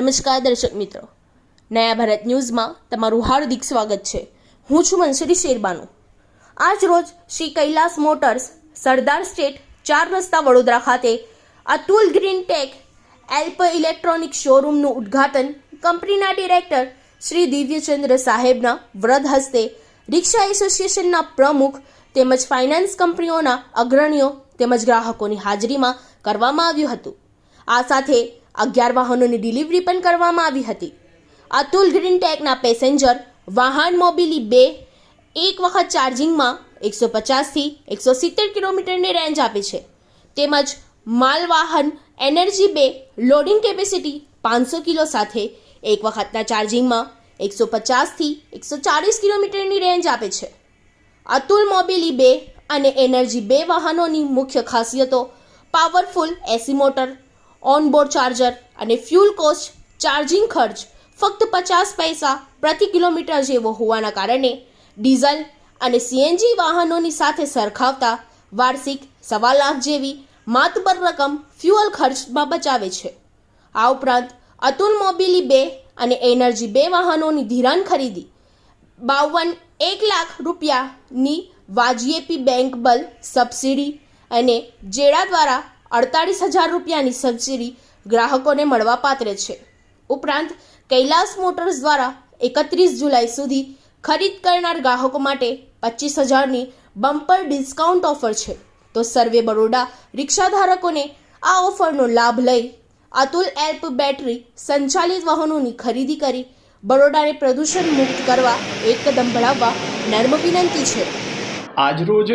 નમસ્કાર દર્શક મિત્રો. નયા ભારત ન્યૂઝમાં તમારું હાર્દિક સ્વાગત છે. હું છું મનસુરી શેરબાનુ. આજ રોજ શ્રી કૈલાસ મોટર્સ સરદાર સ્ટેટ ચાર રસ્તા વડોદરા ખાતે અતુલ ગ્રીન ટેક એલ્પ ઇલેક્ટ્રોનિક શોરૂમનું ઉદ્ઘાટન કંપનીના ડિરેક્ટર શ્રી દિવ્યચંદ્ર સાહેબના વ્રત હસ્તે રિક્ષા એસોસિએશનના પ્રમુખ તેમજ ફાઇનાન્સ કંપનીઓના અગ્રણીઓ તેમજ ગ્રાહકોની હાજરીમાં કરવામાં આવ્યું હતું. આ સાથે અગિયાર વાહનોની ડિલિવરી પણ કરવામાં આવી હતી. અતુલ ગ્રીન ટેકના પેસેન્જર, વાહન મોબિલી બે, એક વખત ચાર્જિંગમાં એકસો પચાસથી એકસો સિત્તેર કિલોમીટરની રેન્જ આપે છે. તેમજ માલવાહન એનર્જી બે, લોડિંગ કેપેસિટી પાંચસો કિલો સાથે એક વખતના ચાર્જિંગમાં એકસો પચાસથી એકસો ચાળીસ કિલોમીટરની રેન્જ આપે છે. અતુલ મોબિલી બે અને એનર્જી બે વાહનોની મુખ્ય ખાસિયતો, powerful AC motor onboard charger અને ફ્યુલ કોસ્ટ ચાર્જિંગ ખર્ચ ફક્ત પચાસ પૈસા પ્રતિ કિલોમીટર જેવો હોવાના કારણે ડીઝલ અને સીએનજી વાહનોની સાથે સરખાવતા વાર્ષિક સવા લાખ જેવી માતબર રકમ ફ્યુઅલ ખર્ચમાં બચાવે છે. આ ઉપરાંત અતુલ મોબિલી બે અને એનર્જી બે વાહનોની ધિરાણ ખરીદી બાવન એક લાખ રૂપિયાની વાજીએપી બેંક બલ સબસિડી અને જેડા દ્વારા અડતાળીસ હજાર રૂપિયાની સબસિડી ગ્રાહકોને મળવાપાત્ર છે. ઉપરાંત, કૈલાસ મોટર્સ દ્વારા એકત્રીસ જુલાઈ સુધી ખરીદ કરનાર ગ્રાહકો માટે પચીસ હજારની બમ્પર ડિસ્કાઉન્ટ ઓફર છે. તો સર્વે બરોડા રિક્ષાધારકોને આ ઓફરનો લાભ લઈ અતુલ એલ્પ બેટરી સંચાલિત વાહનોની ખરીદી કરી બરોડાને પ્રદૂષણ મુક્ત કરવા એકદમ ભળાવવા નર્મ વિનંતી છે. આજરોજ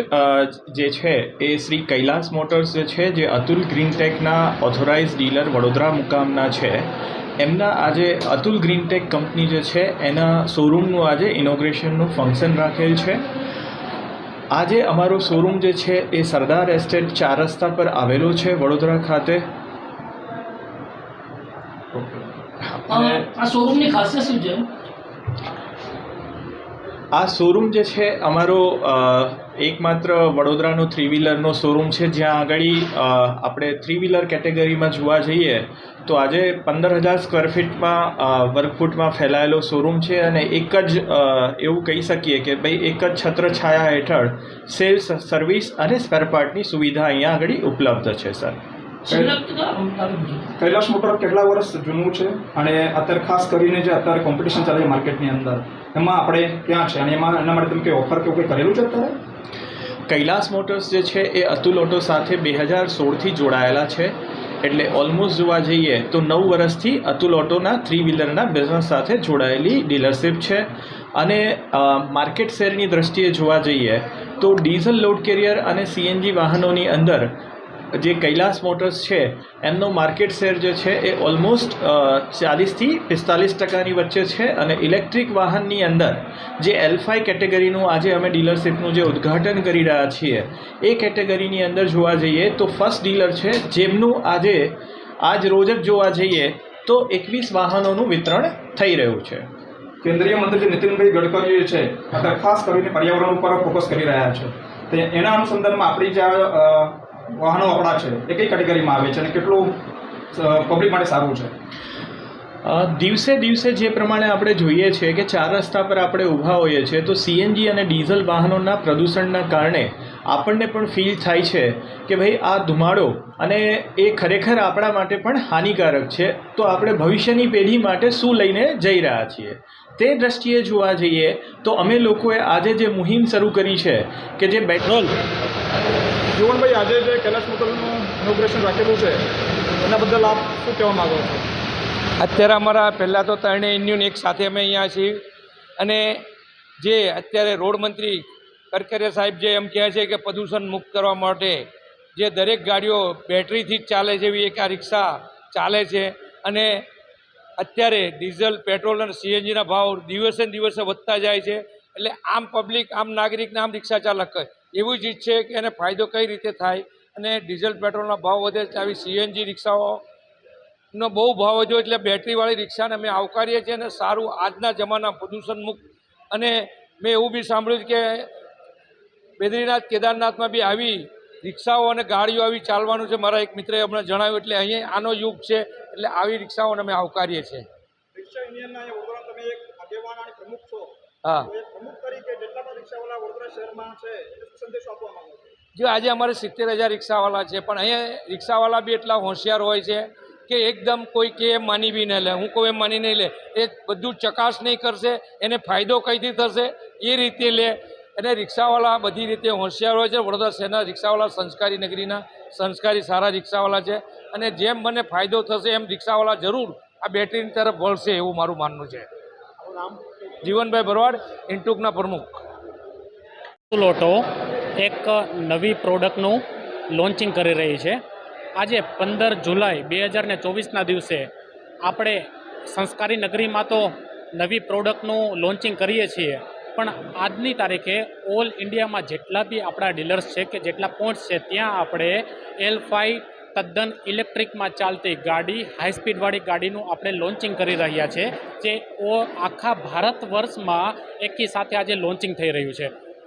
જે છે એ શ્રી કૈલાસ મોટર્સ જે છે જે અતુલ ગ્રીનટેકના ઓથોરાઇઝ ડીલર વડોદરા મુકામના છે એમના આજે અતુલ ગ્રીનટેક કંપની જે છે એના શોરૂમનું આજે ઇનોગ્રેશનનું ફંક્શન રાખેલ છે. આજે અમારો શોરૂમ જે છે એ સરદાર એસ્ટેટ ચાર રસ્તા પર આવેલો છે વડોદરા ખાતે. આ શોરૂમની ખાસિયત શું છે? આ શોરૂમ જે છે, અમારો એકમાત્ર વડોદરાનો થ્રી વ્હીલરનો શોરૂમ છે. જ્યાં આગળ આપણે થ્રી વ્હીલર કેટેગરીમાં જોવા જઈએ, તો આજે પંદર હજાર સ્ક્વેર ફીટમાં વર્કફૂટમાં ફેલાયેલો શોરૂમ છે અને એક જ એવું કહી શકીએ કે ભાઈ એક જ છત્રછાયા હેઠળ સેલ્સ સર્વિસ અને સ્પેરપાર્ટની સુવિધા અહીંયા આગળ ઉપલબ્ધ છે સર કૈલાસ મોટર કેટલા વર્ષ જૂનું છે? અને અત્યારે ખાસ કરીને જે અત્યારે કોમ્પિટિશન ચાલે છે માર્કેટની અંદર એમાં આપણે ક્યાં છે? અને એમાં એના માટે તમે કંઈ ઓફર કે કંઈ કરેલું છે અત્યારે? કૈલાસ મોટર્સ જે છે એ અતુલ ઓટો સાથે બે હજાર સોળથી જોડાયેલા છે. એટલે ઓલમોસ્ટ જોવા જઈએ તો નવ વર્ષથી અતુલ ઓટોના થ્રી વ્હીલરના બિઝનેસ સાથે જોડાયેલી ડીલરશિપ છે. અને માર્કેટ શેરની દ્રષ્ટિએ જોવા જઈએ તો ડીઝલ લોડ કેરિયર અને સીએનજી વાહનોની અંદર જે કૈલાસ મોટર્સ છે, એમનો માર્કેટ શેર જે છે એ ઓલમોસ્ટ ચાલીસથી પિસ્તાલીસ ટકાની વચ્ચે છે અને ઇલેક્ટ્રિક વાહનની અંદર જે એલ્ફાઈ કેટેગરીનું આજે અમે ડીલરશીપનું જે ઉદ્ઘાટન કરી રહ્યા છીએ, એ કેટેગરીની અંદર જોવા જઈએ તો ફર્સ્ટ ડીલર છે, જેમનું આજે, આજ રોજ જ જોવા જઈએ તો એકવીસ વાહનોનું વિતરણ થઈ રહ્યું છે. કેન્દ્રીય મંત્રી નીતિનભાઈ ગડકરી છે, ખાસ કરીને પર્યાવરણ ઉપર ફોકસ કરી રહ્યા છે. એના અનુસંધાનમાં આપણી જે વાહનો આપણા છે? એ કઈ કેટેગરીમાં આવે છે અને કેટલું પબ્લિક માટે સારું છે? દિવસે દિવસે જે પ્રમાણે આપણે જોઈએ છીએ કે ચાર રસ્તા પર આપણે ઊભા હોઈએ છીએ, તો સીએનજી અને ડીઝલ વાહનોના પ્રદૂષણના કારણે આપણને પણ ફીલ થાય છે કે ભાઈ આ ધુમાડો અને એ ખરેખર આપણા માટે પણ હાનિકારક છે. તો આપણે ભવિષ્યની પેઢી માટે શું લઈને જઈ રહ્યા છીએ? તે દ્રષ્ટિએ જોવા જઈએ તો અમે લોકોએ આજે જે મુહિમ શરૂ કરી છે કે જે પેટ્રોલ જીવનભાઈ, આજે જે કૈલાસ મોટરનું ઇનોગ્રેશન રાખેલું છે, એના બદલ આપ શું કહેવા માગો અત્યારે અમારા પહેલાં તો ત્રણેય યુનિયન એક સાથે અમે અહીંયા છીએ. અને જે અત્યારે રોડ મંત્રી કરકરિયા સાહેબ જે એમ કહે છે કે પ્રદૂષણ મુક્ત કરવા માટે જે દરેક ગાડીઓ બેટરીથી જ ચાલે છે, એવી એક આ રિક્ષા ચાલે છે. અને અત્યારે ડીઝલ, પેટ્રોલ અને સીએનજીના ભાવ દિવસે દિવસે વધતા જાય છે. એટલે આમ પબ્લિક આમ નાગરિકને આમ રિક્ષા ચાલક એવું જ ઈચ્છે કે એને ફાયદો કઈ રીતે થાય અને ડીઝલ પેટ્રોલના ભાવ વધે છે. આવી સીએનજી રિક્ષાઓનો બહુ ભાવ વધ્યો એટલે બેટરીવાળી રિક્ષાને અમે આવકારીએ છીએ અને સારું આજના જમાના પ્રદૂષણ મુક્ત અને મેં એવું બી સાંભળ્યું છે કે બેદ્રીનાથ કેદારનાથમાં બી આવી રિક્ષાઓ અને ગાડીઓ આવી ચાલવાનું છે. મારા એક મિત્રએ હમણાં જણાવ્યું એટલે અહીંયા આનો યુગ છે એટલે આવી રિક્ષાઓને અમે આવકારીએ છીએ. રિક્ષા શહેરમાં છે સંદેશો આપવા માંગો જો આજે અમારે સિત્તેર હજાર રિક્ષાવાળા છે પણ અહીંયા રિક્ષાવાળા બી એટલા હોશિયાર હોય છે કે એકદમ કોઈ કે એમ માની બી ન લે. હું કોઈ એમ માની નહીં લે. એ બધું ચકાસ નહીં કરશે એને ફાયદો કઈથી થશે એ રીતે લે. અને રિક્ષાવાળા બધી રીતે હોશિયાર હોય છે. વડોદરા શહેરના રિક્ષાવાળા સંસ્કારી નગરીના સંસ્કારી સારા રિક્ષાવાળા છે. અને જેમ મને ફાયદો થશે એમ રિક્ષાવાળા જરૂર આ બેટરીની તરફ વળશે એવું મારું માનવું છે. જીવનભાઈ ભરવાડ ઇન્ટુકના પ્રમુખ. લોટો એક નવી પ્રોડક્ટનું લોન્ચિંગ કરી રહી છે. આજે પંદર જુલાઈ બે હજાર ને ચોવીસના દિવસે આપણે સંસ્કારી નગરીમાં તો નવી પ્રોડક્ટનું લોન્ચિંગ કરીએ છીએ, પણ આજની તારીખે ઓલ ઇન્ડિયામાં જેટલા બી આપણા ડીલર્સ છે કે જેટલા પોઈન્ટ્સ છે, ત્યાં આપણે એલ ફાઈ તદ્દન ઇલેક્ટ્રિકમાં ચાલતી ગાડી હાઈ સ્પીડવાળી ગાડીનું આપણે લોન્ચિંગ કરી રહ્યા છે, જે ઓ આખા ભારત વર્ષમાં એકી સાથે આજે લોન્ચિંગ થઈ રહ્યું છે.